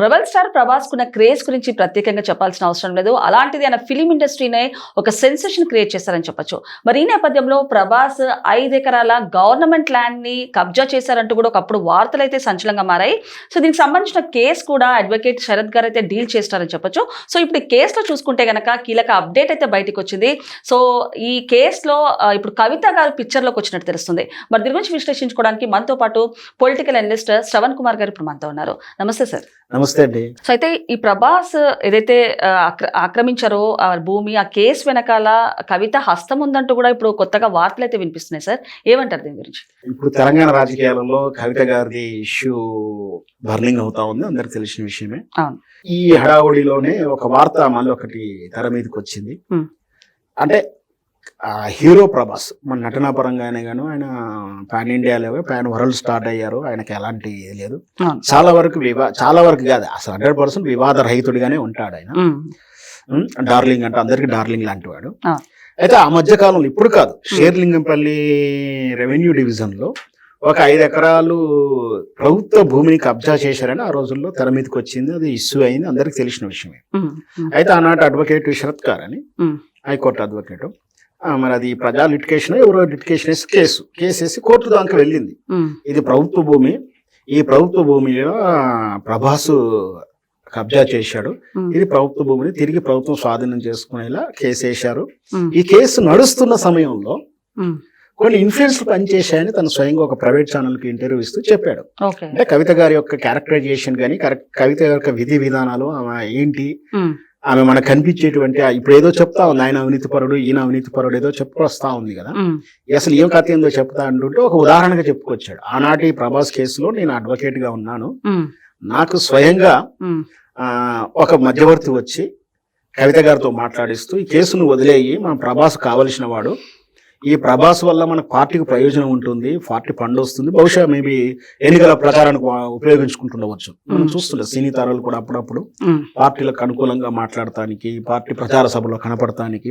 Rebel star Prabhas కున్న craze గురించి ప్రత్యేకంగా చెప్పాల్సిన అవసరం లేదు. అలాంటిది ఆయన ఫిలిం ఇండస్ట్రీనే ఒక సెన్సేషన్ క్రియేట్ చేశారని చెప్పొచ్చు. మరి ఈ నేపథ్యంలో ప్రభాస్ ఐదు ఎకరాల గవర్నమెంట్ ల్యాండ్ని కబ్జా చేశారంటూ కూడా ఒకప్పుడు వార్తలు అయితే సంచలనంగా మారాయి. సో దీనికి సంబంధించిన కేసు కూడా అడ్వకేట్ శరత్ గారు అయితే డీల్ చేస్తారని చెప్పొచ్చు. సో ఇప్పుడు ఈ కేసులో చూసుకుంటే కనుక కీలక అప్డేట్ అయితే బయటకు వచ్చింది. సో ఈ కేసులో ఇప్పుడు కవిత గారు పిక్చర్లోకి వచ్చినట్టు తెలుస్తుంది. మరి దీని గురించి విశ్లేషించుకోవడానికి మనతో పాటు పొలిటికల్ అనలిస్ట్ శ్రవణ్ కుమార్ గారు ఇప్పుడు మనతో ఉన్నారు. నమస్తే సార్. నమస్తే అండి. సో అయితే ఈ ప్రభాస్ ఏదైతే ఆక్రమించారో ఆ భూమి ఆ కేసు వెనకాల కవిత హస్తం ఉందంటూ కూడా ఇప్పుడు కొత్తగా వార్తలు అయితే వినిపిస్తున్నాయి సార్. ఏమంటారు దీని గురించి? ఇప్పుడు తెలంగాణ రాజకీయాలలో కవిత గారిది ఇష్యూ బర్నింగ్ అవుతా ఉంది. అందరికి తెలిసిన విషయమే. ఈ హడావుడిలోనే ఒక వార్త మళ్ళీ ఒకటి తెర మీదకి వచ్చింది. అంటే హీరో ప్రభాస్. మన నటనా పరంగానే గాను ఆయన పాన్ ఇండియా లేవు పాన్ వరల్డ్ స్టార్ట్ అయ్యారు. ఆయనకి ఎలాంటి ఇది లేదు. చాలా వరకు వివా చాలా వరకు కాదు అసలు హండ్రెడ్ పర్సెంట్ వివాద రహితుడిగానే ఉంటాడు ఆయన. డార్లింగ్ అంటే అందరికి డార్లింగ్ లాంటి వాడు. అయితే ఆ మధ్య కాలంలో ఇప్పుడు కాదు షేర్లింగంపల్లి రెవెన్యూ డివిజన్లో ఒక ఐదు ఎకరాలు ప్రభుత్వ భూమిని కబ్జా చేశారని ఆ రోజుల్లో తెర మీదకి వచ్చింది. అది ఇష్యూ అయింది. అందరికి తెలిసిన విషయమే. అయితే ఆనాటి అడ్వకేట్ శరత్ గారు అని హైకోర్టు అడ్వకేట్ మరి అది ప్రజా లిటికేషన్ ఎవరో లిటికేషన్ వేసి కేసు కేసు వేసి కోర్టు దాకా వెళ్ళింది. ఇది ప్రభుత్వ భూమి. ఈ ప్రభుత్వ భూమిలో ప్రభాసు కబ్జా చేశాడు. ఇది ప్రభుత్వ భూమిని తిరిగి ప్రభుత్వం స్వాధీనం చేసుకునేలా కేసు వేశారు. ఈ కేసు నడుస్తున్న సమయంలో కొన్ని ఇన్ఫ్లుయెన్స్ పనిచేశాయని తను స్వయంగా ఒక ప్రైవేట్ ఛానల్కి ఇంటర్వ్యూ ఇస్తూ చెప్పాడు. అంటే కవిత గారి యొక్క క్యారెక్టరైజేషన్ కానీ కవిత యొక్క విధి విధానాలు ఏంటి? ఆమె మనకు కనిపించేటువంటి ఇప్పుడు ఏదో చెప్తా ఉంది ఆయన అవినీతి పరుడు ఈయన అవినీతి పరుడు ఏదో చెప్పుకొస్తా ఉంది కదా. అసలు ఏం కథ ఏందో చెప్తా అంటుంటే ఒక ఉదాహరణగా చెప్పుకొచ్చాడు. ఆనాటి ప్రభాస్ కేసులో నేను అడ్వకేట్గా ఉన్నాను. నాకు స్వయంగా ఒక మధ్యవర్తి వచ్చి కవిత గారితో మాట్లాడిస్తూ ఈ కేసును వదిలేయి మన ప్రభాస్ కావలసిన వాడు ఈ ప్రభాస్ వల్ల మన పార్టీకి ప్రయోజనం ఉంటుంది పార్టీ ఫండ్ వస్తుంది బహుశా మేబీ ఎన్నికల ప్రచారానికి ఉపయోగించుకుంటుండవచ్చు మనం. చూస్తుండే సినీ తారాలు కూడా అప్పుడప్పుడు పార్టీలకు అనుకూలంగా మాట్లాడటానికి పార్టీ ప్రచార సభలో కనపడటానికి.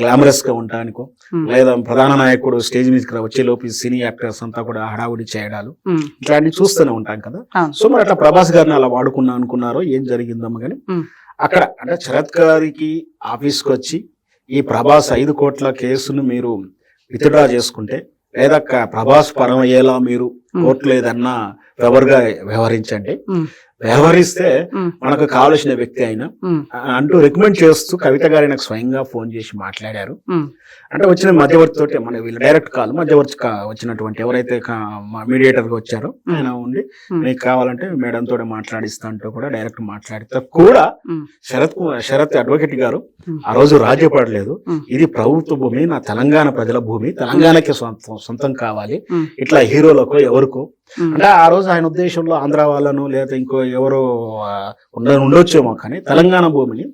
గ్లామరస్గా ఉండటానికో లేదా ప్రధాన నాయకుడు స్టేజ్ మీదకి వచ్చే లోపు సినీ యాక్టర్స్ అంతా కూడా హడావుడి చేయడాలు ఇట్లాంటివి చూస్తూనే ఉంటాం కదా. సో మరి అట్లా ప్రభాస్ గారిని అలా వాడుకున్నా అనుకున్నారో ఏం జరిగిందమ్మ కానీ. అక్కడ అంటే శరత్ గారికి ఆఫీస్కి వచ్చి ఈ ప్రభాస్ ఐదు కోట్ల కేసును మీరు విత్డ్రా చేసుకుంటే లేదా ప్రభాస్ పరం అయ్యేలా మీరు మ్. కోర్టులో ఏదన్నా ఎవరుగా వ్యవహరించండి. వ్యవహరిస్తే మనకు కావలసిన వ్యక్తి అయినా అంటూ రికమెండ్ చేస్తూ కవిత గారి నాకు స్వయంగా ఫోన్ చేసి మాట్లాడారు. అంటే వచ్చిన మధ్యవర్తి తోటి మన వీళ్ళు డైరెక్ట్ కాల్ మధ్యవర్తి వచ్చినటువంటి ఎవరైతే మీడియేటర్గా వచ్చారో ఆయన ఉండి మీకు కావాలంటే మేడం తోటి మాట్లాడిస్తా అంటూ కూడా డైరెక్ట్ మాట్లాడితే కూడా శరత్ శరత్ అడ్వకేట్ గారు. ఆ రోజు రాజ్యపడలేదు. ఇది ప్రభుత్వ భూమి నా తెలంగాణ ప్రజల భూమి తెలంగాణకి సొంతం కావాలి. ఇట్లా హీరోలకు ఎవరికో ఉమ్, అంటే ఆ రోజు ఆయన ఉద్దేశంలో ఆంధ్ర వాళ్ళను లేదా ఇంకో ఎవరో ఉండ ఉండొచ్చేమో కానీ తెలంగాణ భూమిని.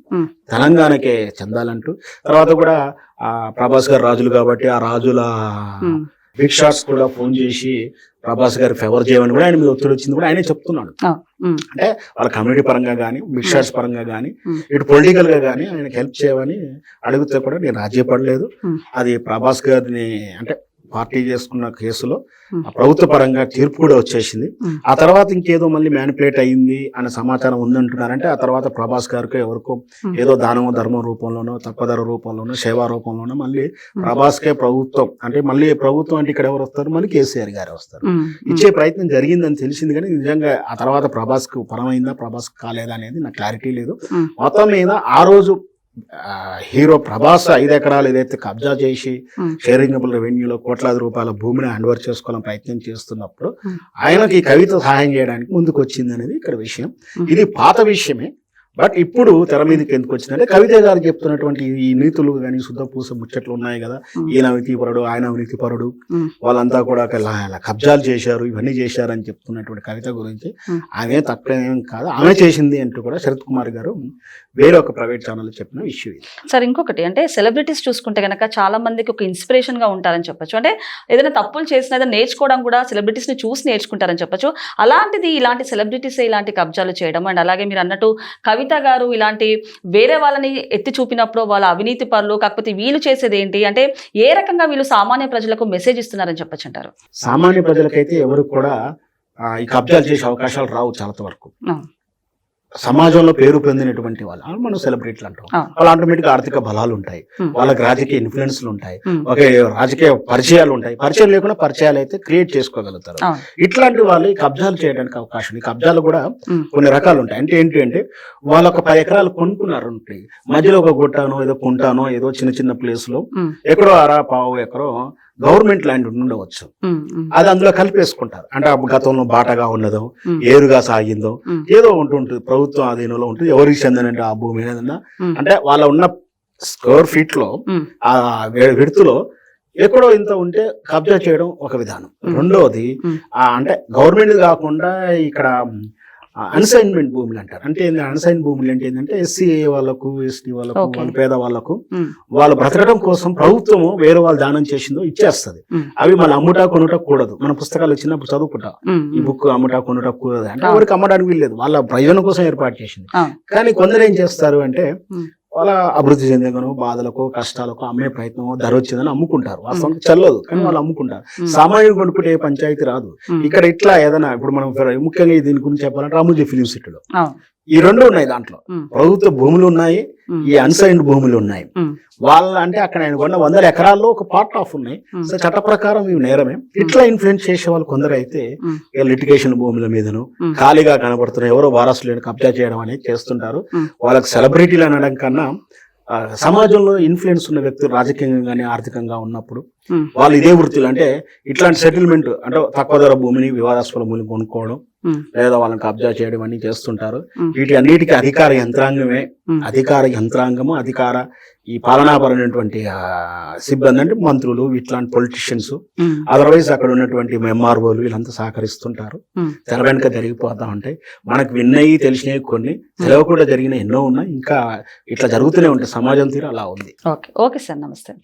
తెలంగాణకే చెందాలంటూ తర్వాత కూడా ఆ ప్రభాస్ గారు రాజులు కాబట్టి ఆ రాజుల బిగ్ షాట్స్ కూడా ఫోన్ చేసి ప్రభాస్ గారి ఫేవర్ చేయమని కూడా ఆయన మీద ఒత్తిడి వచ్చింది కూడా ఆయనే చెప్తున్నాడు. అంటే వాళ్ళ కమ్యూనిటీ పరంగా కానీ బిగ్ షాట్స్ పరంగా కానీ. ఇటు పొలిటికల్గా కానీ ఆయనకి హెల్ప్ చేయమని అడిగితే కూడా నేను రాజ్యపడలేదు Hmm. అది ప్రభాస్ గారిని అంటే పార్టీ చేసుకున్న కేసులో ప్రభుత్వ పరంగా తీర్పు కూడా వచ్చేసింది. ఆ తర్వాత ఇంకేదో మళ్ళీ మ్యానిపులేట్ అయ్యింది అనే సమాచారం ఉందంటున్నారంటే ఆ తర్వాత ప్రభాస్ గారికి ఎవరికో. ఏదో దానము ధర్మం రూపంలోనో తప్పదర రూపంలోనో సేవా రూపంలోనో మళ్ళీ ప్రభాస్కే ప్రభుత్వం అంటే మళ్ళీ ప్రభుత్వం అంటే ఇక్కడ ఎవరు వస్తారు? మళ్ళీ కేసీఆర్ గారు వస్తారు. ఇచ్చే ప్రయత్నం జరిగిందని తెలిసింది కానీ నిజంగా ఆ తర్వాత ప్రభాస్కు పరమైందా ప్రభాస్ కాలేదా అనేది నాకు క్లారిటీ లేదు. మొత్తం మీద ఆ రోజు హీరో ప్రభాస్ ఐదు ఎకరాలు ఏదైతే కబ్జా చేసి షేరింగబుల్ రెవెన్యూలో కోట్లాది రూపాయల భూమిని హ్యాండ్ ఓవర్ చేసుకోవాలని ప్రయత్నం చేస్తున్నప్పుడు. ఆయనకి ఈ కవిత సహాయం చేయడానికి ముందుకు వచ్చింది అనేది ఇక్కడ విషయం. ఇది పాత విషయమే బట్ ఇప్పుడు తెర మీదకి ఎందుకు వచ్చిందంటే కవిత గారు చెప్తున్నటువంటి ఈ నీతులు కానీ శుద్ధ పూస ముచ్చట్లు ఉన్నాయి కదా. Hmm. ఈయన అవినీతి పరుడు ఆయన అవినీతి పరుడు ఉమ్, వాళ్ళంతా కూడా కబ్జాలు చేశారు ఇవన్నీ చేశారు అని చెప్తున్నటువంటి కవిత గురించి. Hmm. ఆమె తక్కువేం కాదు. ఆమె చేసింది అంటూ కూడా శరత్ కుమార్ గారు వేరే ఒక ప్రైవేట్ ఛానల్ చెప్పిన ఇష్యూ ఇది. సార్ ఇంకొకటి అంటే సెలబ్రిటీస్ చూసుకుంటే కనుక చాలా మందికి ఒక ఇన్స్పిరేషన్గా ఉంటారని చెప్పొచ్చు. అంటే ఏదైనా తప్పులు చేసినా ఏదైనా నేర్చుకోవడం కూడా సెలబ్రిటీస్ని చూసి నేర్చుకుంటారని చెప్పొచ్చు. అలాంటిది ఇలాంటి సెలబ్రిటీస్ ఇలాంటి కబ్జాలు చేయడం అండ్ అలాగే మీరు అన్నట్టు కవిత గారు ఇలాంటి వేరే వాళ్ళని ఎత్తి చూపినప్పుడు వాళ్ళ అవినీతి పనులు కాకపోతే వీళ్ళు చేసేది ఏంటి? అంటే ఏ రకంగా వీళ్ళు సామాన్య ప్రజలకు మెసేజ్ ఇస్తున్నారని చెప్పొచ్చు అంటారు? సామాన్య ప్రజలకైతే ఎవరు కూడా ఈ కబ్జాలు చేసే అవకాశాలు రావు చాలా వరకు. సమాజంలో పేరు పొందినటువంటి వాళ్ళు మనం సెలబ్రిటీలు అంటాం. వాళ్ళు ఆటోమేటిక్ ఆర్థిక బలాలు ఉంటాయి. వాళ్ళకి రాజకీయ ఇన్ఫ్లుయెన్స్లు ఉంటాయి. ఒక రాజకీయ పరిచయాలు ఉంటాయి పరిచయం లేకుండా పరిచయాలు అయితే క్రియేట్ చేసుకోగలుగుతారు ఇట్లాంటి వాళ్ళు కబ్జాలు చేయడానికి అవకాశం ఉంది. ఈ కబ్జాలు కూడా. కొన్ని రకాలు ఉంటాయి అంటే ఏంటి అంటే వాళ్ళు ఒక పది ఎకరాలు కొనుక్కున్నారు మధ్యలో ఒక గుట్టానో ఏదో కుంటానో ఏదో చిన్న చిన్న ప్లేస్లో. ఎక్కడో అరా పావు ఎకరో గవర్నమెంట్ ల్యాండ్ ఉండవచ్చు. అది అందులో కలిపేసుకుంటారు అంటే గతంలో బాటగా ఉన్నదో. ఏరుగా సాగిందో. ఏదో ఉంటుంటుంది ప్రభుత్వం ఆధీనంలో ఉంటుంది ఎవరికి చెందనంటే ఆ భూమి ఏదన్నా. అంటే వాళ్ళ ఉన్న స్క్వేర్ ఫీట్లో. ఆ విడుతులో ఎక్కడో ఇంత ఉంటే కబ్జా చేయడం ఒక విధానం. రెండవది అంటే గవర్నమెంట్ కాకుండా ఇక్కడ అన్సైన్మెంట్ భూములు అంటారు అంటే అన్సైన్ భూములు అంటే ఏంటంటే ఎస్సీ వాళ్ళకు ఎస్టీ వాళ్ళకు. వాళ్ళ పేద వాళ్ళకు ఉమ్. వాళ్ళు బ్రతకడం కోసం ప్రభుత్వము వేరే వాళ్ళు దానం చేసిందో ఇచ్చేస్తది ఉమ్. అవి మన అమ్ముటా కొనుట కూడదు మన పుస్తకాలు చిన్నప్పుడు చదువుకుంటాం ఉమ్. ఈ బుక్ అమ్ముటా కొనుట కూడదు అంటే. ఎవరికి అమ్మడానికి వీల్లేదు వాళ్ళ ప్రయోజనం కోసం ఏర్పాటు చేసింది. కానీ కొందరు ఏం చేస్తారు అంటే. వాళ్ళ అభివృద్ధి చెందగను బాధలకు కష్టాలకు అమ్మే ప్రయత్నం ధర వచ్చిందని అమ్ముకుంటారు. వాస్తవానికి చెల్లదు కానీ వాళ్ళు అమ్ముకుంటారు. సామాన్యుడు కొనుక్కుంటే ఏ పంచాయతీ రాదు. ఇక్కడ ఇట్లా ఏదైనా ఇప్పుడు మనం ముఖ్యంగా దీని గురించి చెప్పాలంటే రామోజీ ఫిలిం సిటీలో. ఈ రెండు ఉన్నాయి దాంట్లో. ప్రభుత్వ భూములు ఉన్నాయి. ఈ అన్సైన్డ్ భూములు ఉన్నాయి. వాళ్ళ అంటే అక్కడ ఆయన కొన్న వందల ఎకరాల్లో ఒక పార్ట్ ఆఫ్ ఉన్నాయి. సో చట్ట ప్రకారం ఇవి నేరమే ఇట్లా ఇన్ఫ్లుయెన్స్ చేసే వాళ్ళు కొందరు అయితే. లిటిగేషన్ భూముల మీదను. ఖాళీగా కనబడుతున్న ఎవరో వారసులను కబ్జా చేయడం అనేది చేస్తుంటారు. వాళ్ళకి సెలబ్రిటీలు అనడం కన్నా సమాజంలో ఇన్ఫ్లుయెన్స్ ఉన్న వ్యక్తులు రాజకీయంగా కానీ ఆర్థికంగా ఉన్నప్పుడు. వాళ్ళు ఇదే వృత్తులు అంటే ఇట్లాంటి సెటిల్మెంట్ అంటే తక్కువ ధర భూమిని వివాదాస్పద భూమిని కొనుక్కోవడం. లేదా వాళ్ళని కబ్జా చేయడం అన్ని చేస్తుంటారు. వీటి అన్నిటికీ అధికార యంత్రాంగమే. అధికార యంత్రాంగము అధికార ఈ పాలనాపరమైనటువంటి సిబ్బంది అంటే మంత్రులు ఇట్లాంటి పొలిటీషియన్స్. అదర్వైజ్ అక్కడ ఉన్నటువంటి ఎంఆర్ఓలు వీళ్ళంతా సహకరిస్తుంటారు. తెర వెనుక జరిగిపోతా ఉంటాయి. మనకు విన్నయి తెలిసినవి కొన్ని తెలియకుండా జరిగిన ఎన్నో ఉన్నాయి. ఇంకా ఇట్లా జరుగుతూనే ఉంటాయి. సమాజం తీరు అలా ఉంది. ఓకే. Okay sir. నమస్తే.